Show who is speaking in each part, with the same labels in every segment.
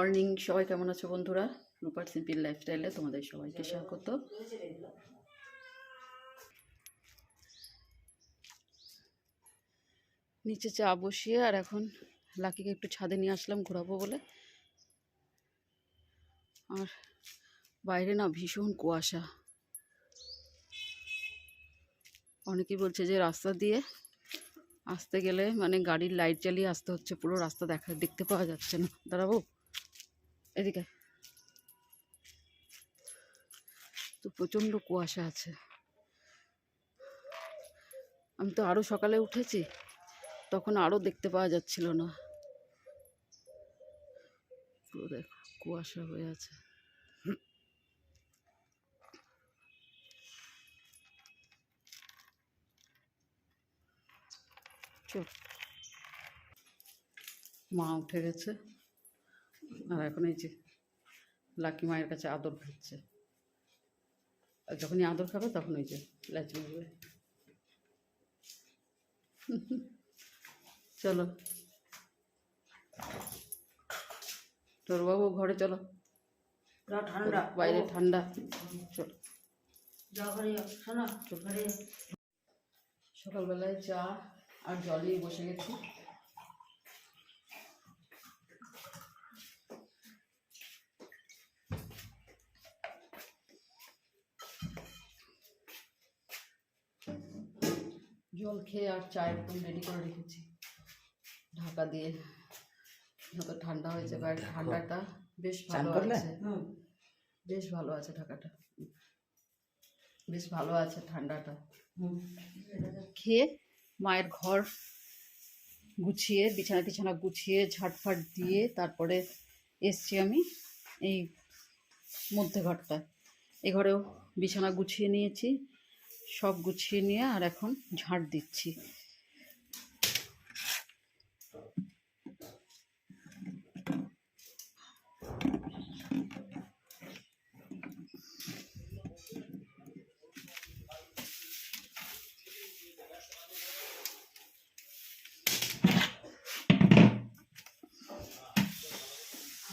Speaker 1: Morning, সবাই কেমন আছো বন্ধুরা? রূপার সিম্পল লাইফস্টাইলে তোমাদের সবাইকে স্বাগত। নিচে চা বসিয়ে আর এখন লাকিকে একটু ছাদে নিয়ে আসলাম ঘোরাবো বলে। আর বাইরে না ভীষণ কুয়াশা। অনেকেই বলছে যে রাস্তা দিয়ে আসতে গেলে মানে গাড়ির লাইট জ্বালিয়ে আসতে হচ্ছে, পুরো রাস্তা দেখা, দেখতে পাওয়া যাচ্ছে না। দাঁড়াবো? এদিকে। তো প্রচণ্ড কুয়াশা আছে। আমি তো আরও সকালে উঠেছি, তখন আরও দেখতে পাওয়া যাচ্ছিল না। পুরো দেখো, কুয়াশা হয়ে আছে। মা উঠে গেছে। আর এখন এই যে লাকি মায়ের কাছে আদর খাচ্ছে। আর যখনই আদর খাবে তখন ওই যে ল্যাচ মারবে। চলো। তোর বাবু ঘরে চলো।
Speaker 2: ঠান্ডা।
Speaker 1: বাইরে ঠান্ডা। চলো। সকালবেলায় চা আর জল নিয়ে বসে গেছি। জল খেয়ে আর চা একদম রেডি করে রেখেছি। ঢাকা দিয়ে যত ঠান্ডা হয়েছে বাইরে ঠান্ডাটা বেশ ভালো আছে। বেশ ভালো আছে ঢাকাটা। বেশ ভালো আছে ঠান্ডাটা। খেয়ে মায়ের ঘর গুছিয়ে বিছানা টিছানা গুছিয়ে ঝাটফাট দিয়ে তারপরে এসছি আমি এই মধ্যে ঘরটায়। এই ঘরেও বিছানা গুছিয়ে নিয়েছি। সব গুছিয়ে নিয়ে আর এখন ঝাঁট দিচ্ছি।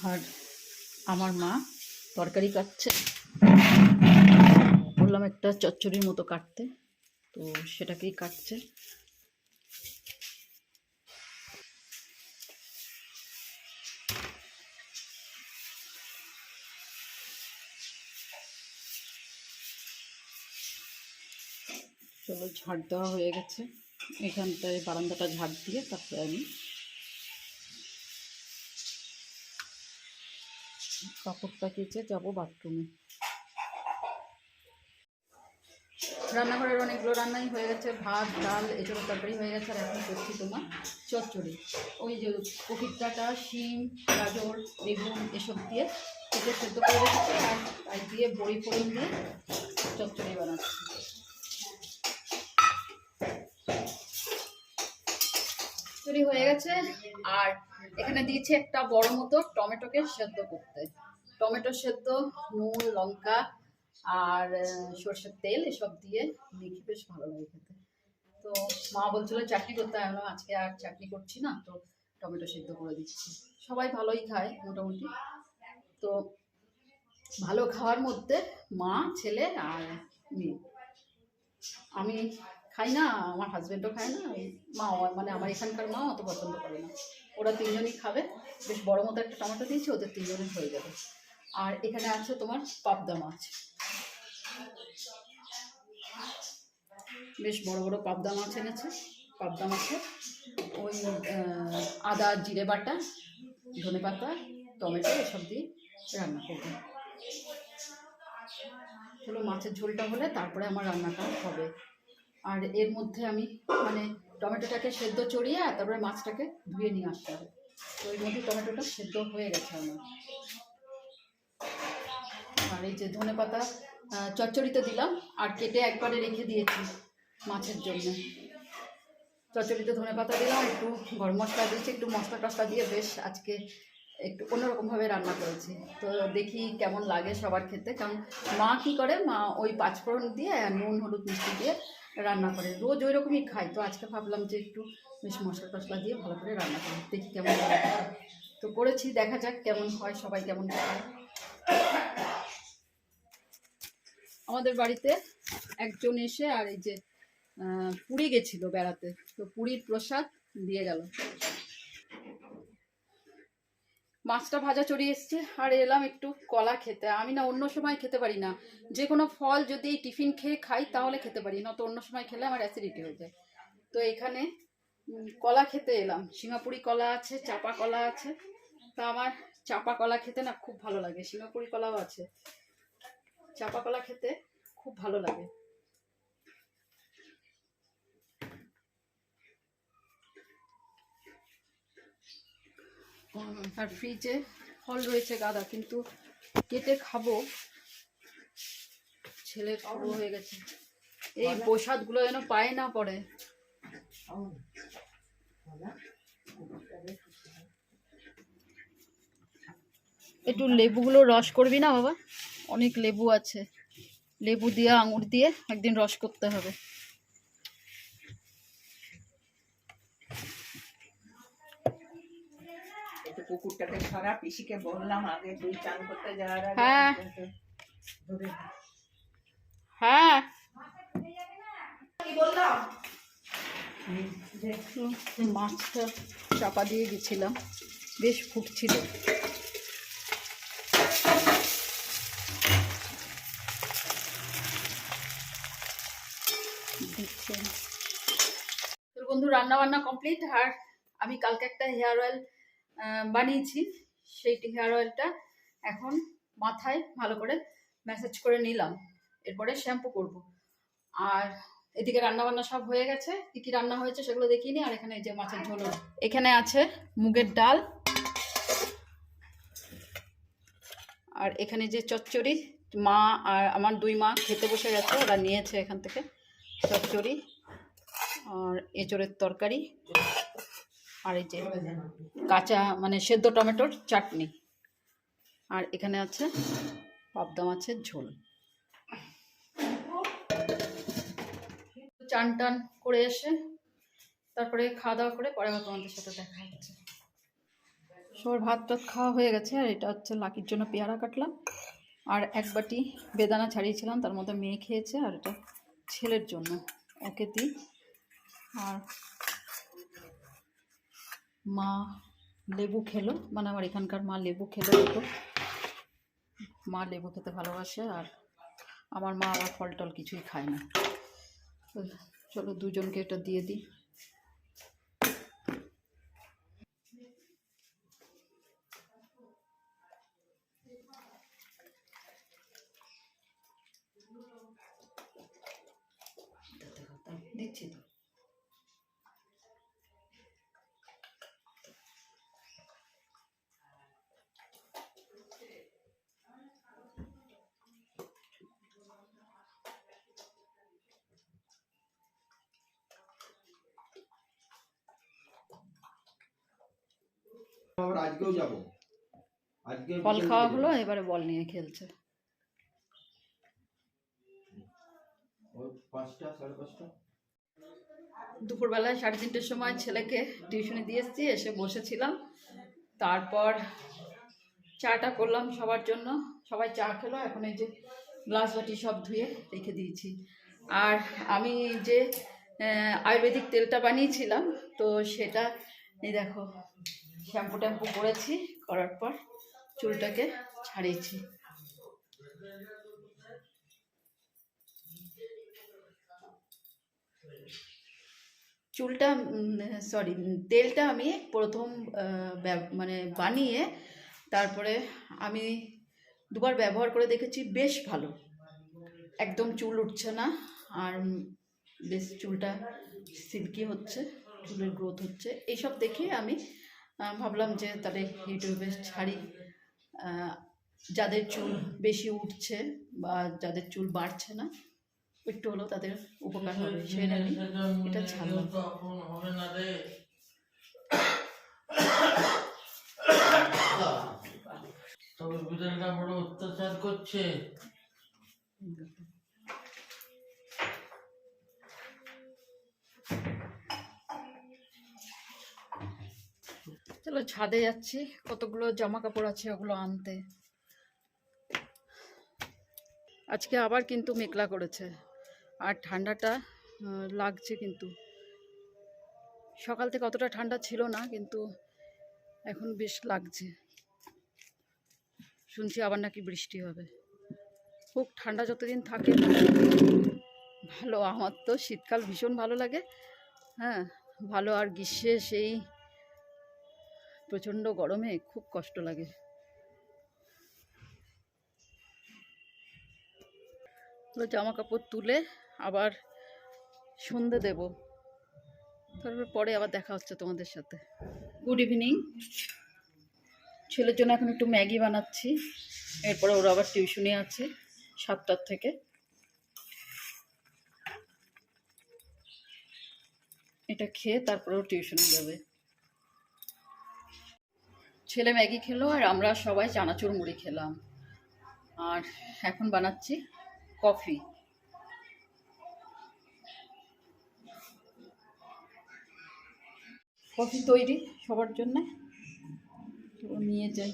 Speaker 1: আর আমার মা তরকারি কাটছে। বললাম একটা চচ্চড়ির মতো কাটতে। তো সেটাকেই কাটছে। চলো, ঝাড় দেওয়া হয়ে গেছে। এখানটায় বারান্দাটা ঝাড় দিয়ে তারপরে আমি কাপড়টা কেচে যাব বাথরুমে রান্নাঘরের অনেকগুলো রান্নাই হয়ে গেছে, ভাত, ডাল এসব তরকারি হয়ে গেছে, আর এখন করছি তোমার চচ্চড়ি। ওই যে কপির ডাঁটা, শিম, গাজর, বেগুন এসব দিয়ে কেটে সেদ্ধ করে রেখেছি, আর তাই দিয়ে বড়ি ফড়ি দিয়ে চচ্চড়ি বানাচ্ছি। চচ্চড়ি হয়ে গেছে, আর এখানে দিয়েছি একটা বড় মতো টমেটোকে সেদ্ধ করতে। টমেটো সেদ্ধ, নুন, লঙ্কা আর সর্ষের তেল এসব দিয়ে মেখে বেশ ভালো লাগে খেতে। তো মা বলছিল চাটনি করতে, আমি আজকে আর চাটনি করছি না, তো টমেটো সেদ্ধ করে দিচ্ছি। সবাই ভালোই খায় মোটামুটি। তো ভালো খাওয়ার মধ্যে মা, ছেলে আর মেয়ে। আমি খাই না, আমার হাজব্যান্ডও খায় না মা মানে আমার এখানকার মা অত পছন্দ করে না। ওরা তিনজনই খাবে, বেশ বড় মতো একটা টমেটো দিয়েছি, ওদের তিনজনের হয়ে যাবে। আর এখানে আছে তোমার পাবদা মাছ। বেশ বড় বড় পাবদা মাছ এনেছে। পাবদা মাছে ওই আদা, জিরে বাটা, ধনে পাতা, টমেটো এসব দিয়ে রান্না করব। চলো মাছের ঝোলটা হলে তারপরে আমার রান্নাটা হবে। আর এর মধ্যে আমি মানে টমেটোটাকে সেদ্ধ চড়িয়ে তারপরে মাছটাকে ধুয়ে নিয়ে আসতে হবে। তো এর মধ্যে টমেটোটা সেদ্ধ হয়ে গেছে আমার। আর এই যে ধনে পাতা চচ্চড়িতে দিলাম আর কেটে একবারে রেখে দিয়েছি মাছের জন্য। চচ্চড়িতে ধনে পাতা দিলাম, একটু গরম মশলা দিয়েছি, একটু মশলা টশলা দিয়ে বেশ আজকে একটু অন্যরকমভাবে রান্না করেছি। তো দেখি কেমন লাগে সবার খেতে কারণ মা কী করে, মা ওই পাঁচফোড়ন দিয়ে নুন, হলুদ, মিষ্টি দিয়ে রান্না করে। রোজ ওই রকমই খাই তো আজকে ভাবলাম যে একটু বেশ মশলা টশলা দিয়ে ভালো করে রান্না করি, দেখি কেমন তো করেছি, দেখা যাক কেমন হয়, সবাই কেমন খায় আমাদের বাড়িতে একজন এসে আর এই যে পুরী গেছিল বেড়াতে। তো পুরীর প্রসাদ দিয়ে গেল। মাছটা ভাজা চড়িয়ে এসছে। আর এলাম একটু কলা খেতে। আমি না অন্য সময় খেতে পারি না। যে কোনো ফল যদি টিফিন খেয়ে খাই, তাহলে খেতে পারি। না তো অন্য সময় খেলে আমার অ্যাসিডিটি হয়ে যায়। তো এখানে কলা খেতে এলাম। সিঙ্গাপুরি কলা আছে, চাপা কলা আছে। তা আমার চাপা কলা খেতে না খুব ভালো লাগে। সিঙ্গাপুরি কলাও আছে। চাপা কলা খেতে খুব ভালো লাগে। আর ফ্রিজে ফল রয়েছে গাদা কিন্তু কেটে খাব। ছেলে শুরু হয়ে গেছে। এই প্রসাদগুলো যেন পায় না পড়ে। একটু লেবুগুলো রস করবি না বাবা? অনেক লেবু আছে। লেবু দিয়ে আঙুর দিয়ে একদিন রস করতে হবে।
Speaker 3: সরা পিসিকে বললাম আগে তুই চান করতে যাওয়ার আগে
Speaker 1: হ্যাঁ। হ্যাঁ। মাছটা চাপা দিয়ে গেছিলাম বেশ ফুটছিল দিচ্ছেন তোর বন্ধু রান্না বান্না কমপ্লিট আর আমি কালকে একটা হেয়ার অয়েল বানিয়েছি। সেই হেয়ার অয়েলটা এখন মাথায় ভালো করে ম্যাসাজ করে নিলাম। এরপরে শ্যাম্পু করব। আর এদিকে রান্না বান্না সব হয়ে গেছে। কি কি রান্না হয়েছে সেগুলো দেখিয়ে নি। আর এখানে এই যে মাছের ঝোল। এখানে আছে মুগের ডাল। আর এখানে যে চচ্চড়ি, মা আর আমার দুই মা খেতে বসে গেছে। ওরা নিয়েছে এখান থেকে চচ্চড়ি। আর এঁচড়ের তরকারি আর এই যে কাঁচা মানে সেদ্ধ টমেটোর চাটনি। আর এখানে আছে পাবদা মাছের ঝোল। চান টান করে এসে তারপরে খাওয়া দাওয়া করে পরে আবার তোমাদের সাথে দেখা হচ্ছে। সবার ভাত টাত খাওয়া হয়ে গেছে আর এটা হচ্ছে লাকির জন্য পেয়ারা কাটলাম। আর এক বাটি বেদানা ছাড়িয়েছিলাম, তার মধ্যে মেয়ে খেয়েছে আর এটা ছেলের জন্য, ওকে দিই। আর মা লেবু খেলো মানে আমার এখানকার মা লেবু খেলো দুটো। মা লেবু খেতে ভালোবাসে আর আমার মা আবার ফল টল কিছুই খায় না। চলো দুজনকে এটা দিয়ে দিই। দিচ্ছি তো।
Speaker 4: আবার আজকেও যাব। আজকে
Speaker 1: ফল খাওয়া হলো এবারে বল নিয়ে খেলছে।
Speaker 4: পাঁচটা সাড়ে পাঁচটা?
Speaker 1: দুপুরবেলায় সাড়ে তিনটের সময় ছেলেকে টিউশনে দিয়ে এসেছি এসে বসেছিলাম। তারপর চাটা করলাম সবার জন্য। সবাই চা খেলো এখন এই যে গ্লাস বাটি সব ধুয়ে রেখে দিয়েছি। আর আমি যে আয়ুর্বেদিক তেলটা বানিয়েছিলাম তো সেটা এই দেখো শ্যাম্পু ট্যাম্পু করেছি, করার পর চুলটাকে ছাড়িয়েছি। চুলটা সরি তেলটা আমি প্রথম মানে বানিয়ে তারপরে আমি দুবার ব্যবহার করে দেখেছি, বেশ ভালো। একদম চুল উঠছে না, আর বেশ চুলটা সিল্কি হচ্ছে, চুলের গ্রোথ হচ্ছে। এইসব দেখে আমি ভাবলাম যে তাহলে ইউটিউবে ছাড়ি। যাদের চুল বেশি উঠছে বা যাদের চুল বাড়ছে না, একটু হলেও তাদের উপকার হবে, সেই আমি এটা ছাড়লাম।
Speaker 5: তবে বিড়ালটা বড় অত্যাচার করছে।
Speaker 1: চলো ছাদে যাচ্ছি, কতগুলো জামা কাপড় আছে ওগুলো আনতে। আজকে আবার কিন্তু মেঘলা করেছে, আর ঠান্ডাটা লাগছে কিন্তু। সকাল থেকে অতটা ঠান্ডা ছিল না, কিন্তু এখন বেশ লাগছে। শুনছি আবার নাকি বৃষ্টি হবে। খুব ঠান্ডা যতদিন থাকে, ভালো। আমার তো শীতকাল ভীষণ ভালো লাগে। হ্যাঁ ভালো আর গ্রীষ্মে সেই প্রচণ্ড গরমে খুব কষ্ট লাগে। তো জামা কাপড় তুলে আবার সন্ধে দেব। তারপর পরে আবার দেখা হচ্ছে তোমাদের সাথে। গুড ইভিনিং ছেলের জন্য এখন একটু ম্যাগি বানাচ্ছি। এরপরে ওর আবার টিউশনি আছে সাতটার থেকে। এটা খেয়ে তারপরে টিউশনি যাবে। ছেলে ম্যাগি খেলো আর আমরা সবাই চানাচুর মুড়ি খেলাম। আর এখন বানাচ্ছি কফি। কফি তৈরি সবার জন্যে। নিয়ে যাই।